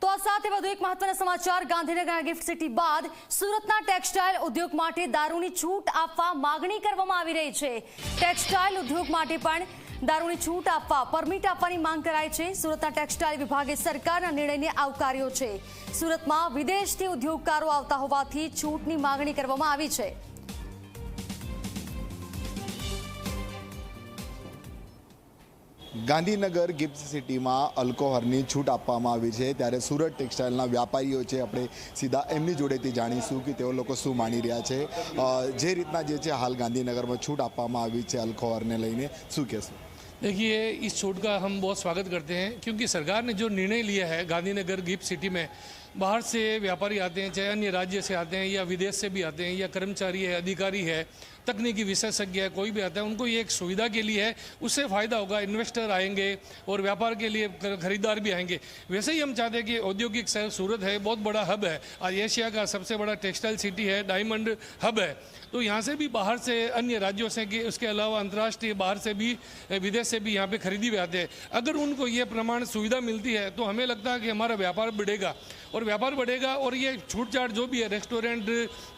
તો આ સાથે વધુ એક મહત્વના સમાચાર. ગાંધીનગરના ગિફ્ટ સિટી બાદ સુરતના ટેક્સટાઇલ ઉદ્યોગ માટે દારૂની છૂટ આપવા માગણી કરવામાં આવી રહી છે. ટેક્સટાઇલ ઉદ્યોગ માટે પણ દારૂની છૂટ આપવા પરમિટ આપવાની માંગ કરાય છે. સુરતના ટેક્સટાઇલ વિભાગે સરકારના નિર્ણયને આવકાર્યો છે. સુરતમાં વિદેશથી ઉદ્યોગકારો આવતા હોવાથી છૂટની માગણી કરવામાં આવી છે. ગાંધીનગર ગિફ્ટ સિટીમાં અલ્કોહોલની છૂટ આપવામાં આવી છે ત્યારે સુરત ટેક્સટાઇલના વ્યાપારીઓ છે આપણે સીધા એમની જોડેથી જાણીશું કે તેઓ લોકો શું માની રહ્યા છે અ, જે રીતના જે છે હાલ ગાંધીનગરમાં છૂટ આપવામાં આવી છે અલ્કોહોલને લઈને શું કહેશું देखिए इस छूट का हम बहुत स्वागत करते हैं क्योंकि सरकार ने जो निर्णय लिया है गांधीनगर गिफ्ट सिटी में बाहर से व्यापारी आते हैं, चाहे अन्य राज्य से आते हैं या विदेश से भी आते हैं, या कर्मचारी है, अधिकारी है, तकनीकी विशेषज्ञ है, कोई भी आता है, उनको ये एक सुविधा के लिए है, उससे फ़ायदा होगा, इन्वेस्टर आएँगे और व्यापार के लिए खरीदार भी आएँगे। वैसे ही हम चाहते हैं कि औद्योगिक शहर सूरत है, बहुत बड़ा हब है, आज एशिया का सबसे बड़ा टेक्सटाइल सिटी है, डायमंड हब है। तो यहाँ से भी बाहर से अन्य राज्यों से कि उसके अलावा अंतर्राष्ट्रीय बाहर से भी, विदेश से भी यहाँ पे खरीदी भी आते हैं। अगर उनको ये प्रमाण सुविधा मिलती है तो हमें लगता है कि हमारा व्यापार बढ़ेगा और व्यापार बढ़ेगा और ये छूट छाट जो भी है रेस्टोरेंट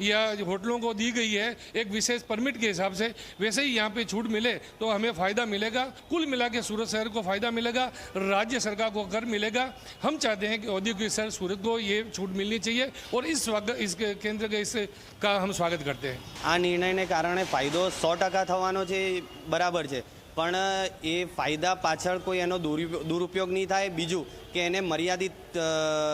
या होटलों को दी गई है एक विशेष परमिट के हिसाब से वैसे ही यहाँ पे छूट मिले तो हमें फ़ायदा मिलेगा कुल मिला के सूरत शहर को फ़ायदा मिलेगा राज्य सरकार को कर मिलेगा हम चाहते हैं कि औद्योगिक शहर सूरत को ये छूट मिलनी चाहिए और इस स्वागत इस केंद्र के इस का हम स्वागत करते हैं આ નિર્ણયને કારણે ફાયદો સો ટકા થવાનો છે એ બરાબર છે પણ, એ ફાયદા પાછળ કોઈ એનો દુરુપયો- દુરુપયોગ નહીં થાય. બીજું કે એને મર્યાદિત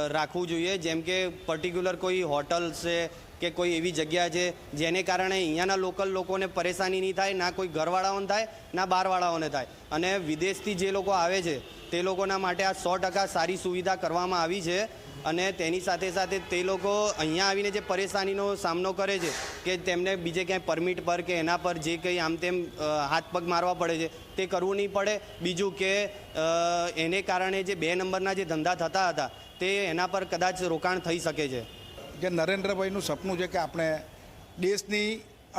રાખવું જોઈએ. જેમ કે પર્ટિક્યુલર કોઈ હોટલ છે કે કોઈ એવી જગ્યા છે જેને કારણે અહીંયાના લોકલ લોકોને પરેશાની નહીં થાય, ના કોઈ ઘરવાળાઓને થાય, ના બહારવાળાઓને થાય. અને વિદેશથી જે લોકો આવે છે, તે લોકોના માટે આ સો ટકા સારી સુવિધા કરવામાં આવી છે. અને તેની સાથે સાથે તે લોકો અહીંયા આવીને જે પરેશાનીનો સામનો કરે છે, કે તેમને બીજે ક્યાંય પરમિટ પર કે એના પર જે કંઈ આમ તેમ હાથ પગ મારવા પડે છે, તે કરવું નહીં પડે. બીજું કે એને કારણે જે બે નંબરના જે ધંધા થતા હતા, તે એના પર કદાચ રોકાણ થઈ શકે છે. કે નરેન્દ્રભાઈનું સપનું છે કે આપણે દેશની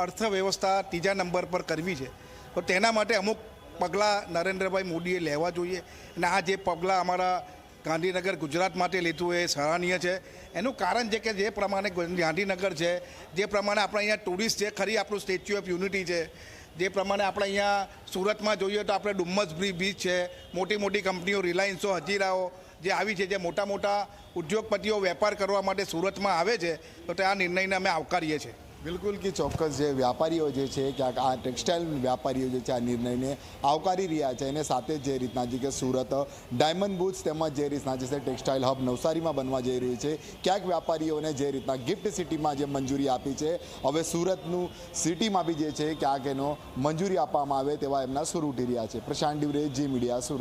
અર્થવ્યવસ્થા ત્રીજા નંબર પર કરવી છે, તો તેના માટે અમુક પગલાં નરેન્દ્રભાઈ મોદીએ લેવા જોઈએ. અને આ જે પગલાં અમારા ગાંધીનગર ગુજરાત માટે લીધું એ સરાહનીય છે. એનું કારણ છે કે જે પ્રમાણે ગાંધીનગર છે, જે પ્રમાણે આપણે અહીંયા ટુરિસ્ટ છે, ખરી આપણું સ્ટેચ્યુ ઓફ યુનિટી છે. જે પ્રમાણે આપણે અહીંયા સુરતમાં જોઈએ તો આપણે ડુમ્મસ બીચ છે, મોટી મોટી કંપનીઓ, રિલાયન્સો, હજીરાઓ જે આવી છે, જે મોટા મોટા ઉદ્યોગપતિઓ વેપાર કરવા માટે સુરતમાં આવે છે, તો તે આ નિર્ણયને અમે આવકારીએ છીએ. બિલકુલ કે ચોક્કસ જે વ્યાપારીઓ જે છે, ક્યાંક આ ટેક્સટાઇલ વ્યાપારીઓ જે છે, આ નિર્ણયને આવકારી રહ્યા છે અને સાથે જે રીતના જે કે સુરત ડાયમંડ બુથ્સ તેમજ જે રીતના જે છે ટેક્સટાઇલ હબ નવસારીમાં બનવા જઈ રહ્યું છે. ક્યાંક વ્યાપારીઓને જે રીતના ગિફ્ટ સિટીમાં જે મંજૂરી આપી છે, હવે સુરતનું સિટીમાં બી જે છે, ક્યાંક એનો મંજૂરી આપવામાં આવે તેવા એમના સુર ઉઠી રહ્યા છે. પ્રશાંત ડિવરે જી મીડિયા, સુરત.